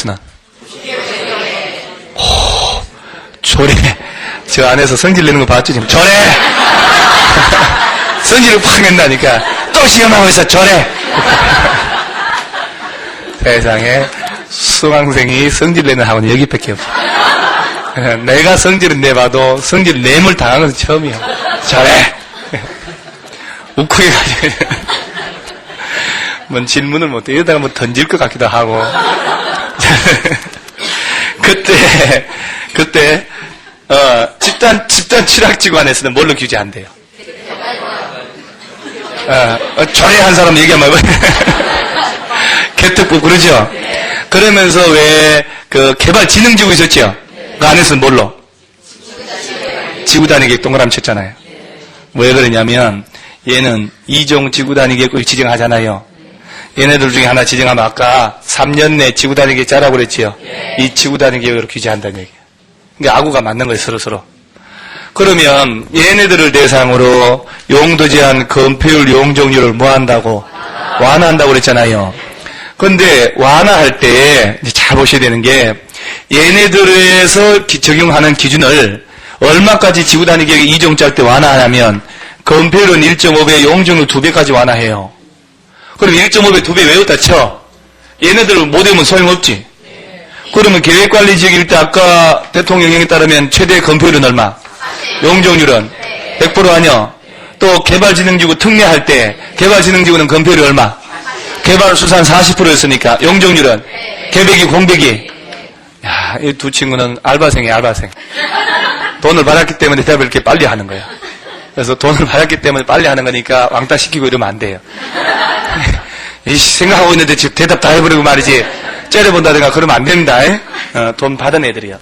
프로젝트는? 오, 조례. 저 안에서 성질 내는 거 봤죠? 지금 조례! 성질을 팍 낸다니까. 또 시험 하고 있어, 조례! 세상에 수강생이 성질 내는 학원이 여기밖에 없어. 내가 성질을 내봐도 성질 내물 당한 것은 처음이야. 잘해. 웃고 해가지고. 뭔 질문을 못해. 이러다가 뭐 던질 것 같기도 하고. 그때, 그때, 어, 집단, 집단 취락지관에서는 뭘로 규제한대요? 어, 어, 조례한 사람 얘기하면, 개특부, 그러죠? 그러면서 왜, 그, 개발진흥지구 있었죠? 그 안에서는 뭘로? 지구 단위계 동그라미 쳤잖아요. 왜 그러냐면, 얘는 이종 지구 단위계획을 지정하잖아요. 얘네들 중에 하나 지정하면 아까 3년 내 지구단위계획 짜라고 그랬지요? 이 지구단위계획으로 규제한다는 얘기예요. 그러니까 아구가 맞는 거예요, 서로서로. 그러면 얘네들을 대상으로 용도 제한, 건폐율, 용적률을 뭐 한다고? 완화한다고 그랬잖아요. 근데 완화할 때 잘 보셔야 되는 게 얘네들에서 기- 적용하는 기준을 얼마까지 지구 단위 계획 2종 짤 때 완화하냐면 건폐율은 1.5배, 용적률 2배까지 완화해요. 그럼 1.5배 2배 외웠다 쳐. 얘네들 못 외우면 소용없지. 그러면 계획관리지역일 때 아까 대통령령에 따르면 최대 건폐율은 얼마? 용적률은 100% 아니요. 또 개발진흥지구 특례할 때 개발진흥지구는 건폐율이 얼마? 개발수산 40%였으니까 용적률은 개백이 공백이 야, 이 두 친구는 알바생이야 알바생 돈을 받았기 때문에 대답을 이렇게 빨리 하는 거예요 그래서 돈을 받았기 때문에 빨리 하는 거니까 왕따 시키고 이러면 안 돼요 이 생각하고 있는데 지금 대답 다 해버리고 말이지 째려본다든가 그러면 안 됩니다 에? 어, 돈 받은 애들이요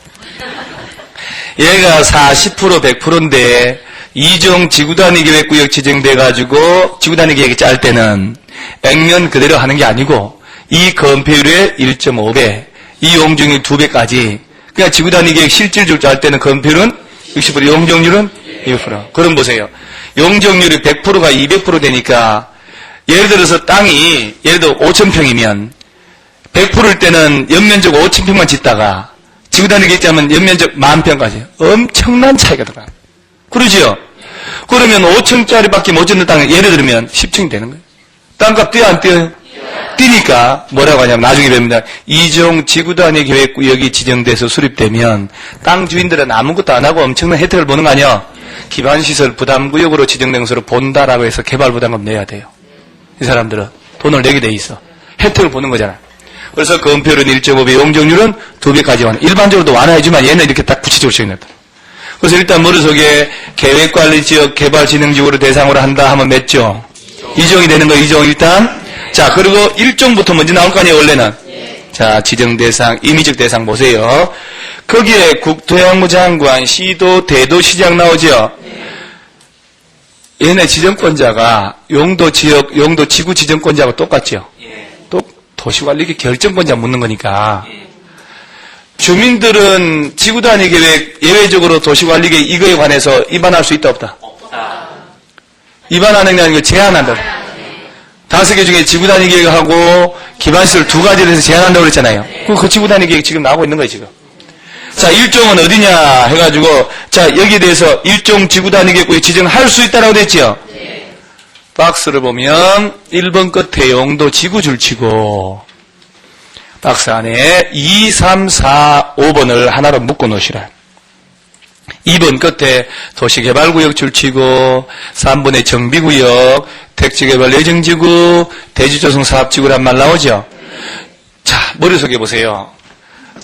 얘가 40% 100%인데 이종 지구단위 계획구역 지정돼 가지고 지구단위 계획이 짤 때는 액면 그대로 하는 게 아니고 이 건폐율의 1.5배, 이 용적률 2배까지 그러니까 지구단위 계획 실질적으로 짤 때는 건폐율은 60%, 용적률은 200%. 그럼 보세요. 용적률이 100%가 200% 되니까 예를 들어서 땅이 예를 들어 5,000평이면 100%일 때는 연면적 5,000평만 짓다가 지구단위 계획자면 연면적 만평까지 엄청난 차이가 들어가요. 그러지요? 그러면 5층짜리밖에 못 짓는 땅에 예를 들면 10층이 되는 거예요. 땅값 뛰어 안 뛰어요? 뛰니까 뭐라고 하냐면 나중에 뵙니다. 이종 지구단위 계획구역이 지정돼서 수립되면 땅 주인들은 아무것도 안 하고 엄청난 혜택을 보는 거 아니야? 기반시설 부담구역으로 지정된 것으로 본다라고 해서 개발 부담금 내야 돼요. 이 사람들은 돈을 내게 돼 있어. 혜택을 보는 거잖아. 그래서 건폐율은 1.5배, 용적률은 2배까지 완화. 일반적으로도 완화해주면 얘는 이렇게 딱 구체적으로 정해놨다. 그래서 일단 머릿속에 계획관리지역 개발진흥지구를 대상으로 한다 하면 몇 종? 2종이 되는 거 2종 일단. 자, 그리고 1종부터 먼저 나올 거 아니에요, 원래는. 자, 지정 대상, 임의적 대상 보세요. 거기에 국토양무 장관, 시도, 대도시장 나오죠? 얘네 지정권자가 용도 지역, 용도 지구 지정권자하고 똑같죠? 또 도시관리계 결정권자 묻는 거니까. 주민들은 지구 단위 계획 예외적으로 도시관리계 이거에 관해서 위반할 수 있다 없다? 위반하는 게 아니고 제한한다. 다섯 개 중에 지구 단위 계획하고 기반시설 두 가지를 해서 제한한다고 그랬잖아요. 그, 그 지구 단위 계획 지금 나오고 있는 거예요, 지금. 자, 일종은 어디냐 해가지고, 자, 여기에 대해서 일종 지구 단위 계획 지정할 수 있다라고 됐지요? 박스를 보면 1번 끝에 용도 지구 줄 치고 박스 안에 2, 3, 4, 5번을 하나로 묶어 놓으시라. 2번 끝에 도시개발구역 줄치고 3번에 정비구역, 택지개발 예정지구, 대지조성 사업지구란 말 나오죠? 자, 머릿속에 보세요.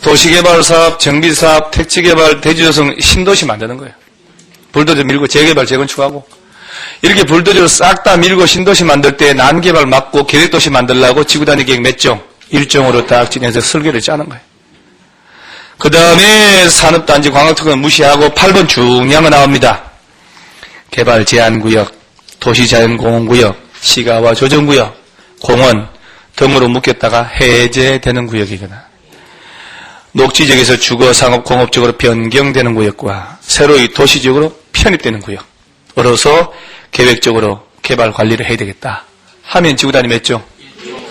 도시개발 사업, 정비사업, 택지개발, 대지조성 신도시 만드는 거예요. 불도저 밀고 재개발, 재건축하고 이렇게 불도저로 싹다 밀고 신도시 만들 때 난개발 막고 계획도시 만들라고 지구단위 계획 몇 종? 일종으로 딱 진행해서 설계를 짜는 거예요. 그 다음에 산업단지 광역특은 무시하고 8번 중요한 거 나옵니다. 개발 제한구역, 도시자연공원구역, 시가와 조정구역, 공원 등으로 묶였다가 해제되는 구역이거나 녹지적에서 주거, 상업, 공업적으로 변경되는 구역과 새로이 도시적으로 편입되는 구역 으로서 계획적으로 개발 관리를 해야 되겠다. 하면 지구단위 몇 종?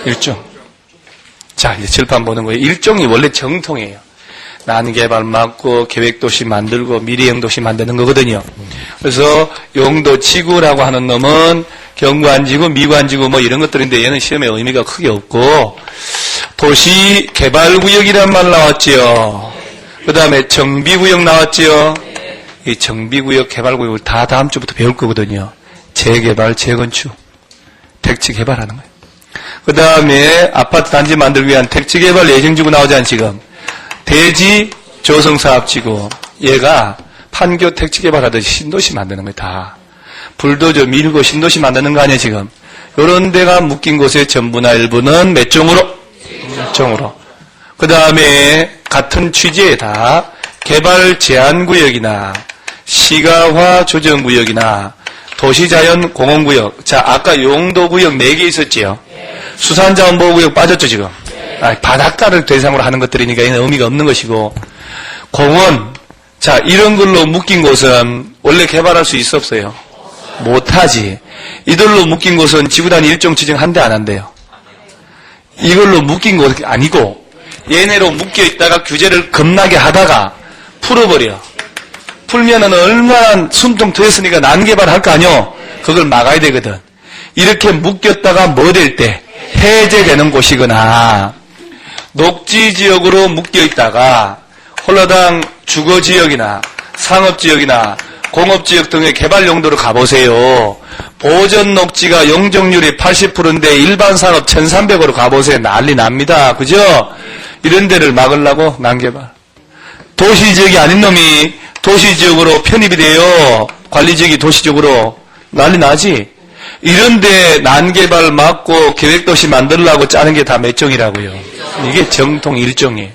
1종. 자, 이제 칠판 보는 거예요. 일종이 원래 정통이에요. 난개발 막고 계획도시 만들고 미래형 도시 만드는 거거든요. 그래서 용도 지구라고 하는 놈은 경관지구, 미관지구 뭐 이런 것들인데 얘는 시험에 의미가 크게 없고 도시 개발 구역이란 말 나왔지요. 그 다음에 정비 구역 나왔지요. 이 정비 구역, 개발 구역을 다 다음 주부터 배울 거거든요. 재개발, 재건축, 택지 개발하는 거예요. 그 다음에 아파트 단지 만들기 위한 택지 개발 예정지구 나오지 지금. 대지 조성 사업지구. 얘가 판교 택지 개발하듯이 신도시 만드는 거예요, 다. 불도저 밀고 신도시 만드는 거 아니에요, 지금. 요런 데가 묶인 곳의 전부나 일부는 몇 종으로? 몇 종으로. 그 다음에 같은 취지에 다 개발 제한구역이나 시가화 조정구역이나 도시자연 공원구역. 자, 아까 용도구역 4개 있었지요? 수산자원보호구역 빠졌죠, 지금? 아, 바닷가를 대상으로 하는 것들이니까 이는 의미가 없는 것이고, 공원. 자, 이런 걸로 묶인 곳은 원래 개발할 수 있어 없어요? 못하지. 이들로 묶인 곳은 지구단위 일종 지정 한대 안 한대요. 이걸로 묶인 곳이 아니고, 얘네로 묶여 있다가 규제를 겁나게 하다가 풀어버려. 풀면은 얼마나 숨통 트였으니까 난개발 할 거 아니요? 그걸 막아야 되거든. 이렇게 묶였다가 뭐 될 때? 해제되는 곳이거나, 녹지 지역으로 묶여 있다가, 홀라당 주거 지역이나, 상업 지역이나, 공업 지역 등의 개발 용도로 가보세요. 보전 녹지가 용적률이 80%인데 일반 산업 1300으로 가보세요. 난리 납니다. 그죠? 이런 데를 막으려고 난개발. 도시 지역이 아닌 놈이 도시 지역으로 편입이 돼요. 관리 지역이 도시 지역으로 난리 나지. 이런데 난개발 막고 계획도시 만들려고 짜는 게 다 몇 종이라고요. 이게 정통 일종이에요.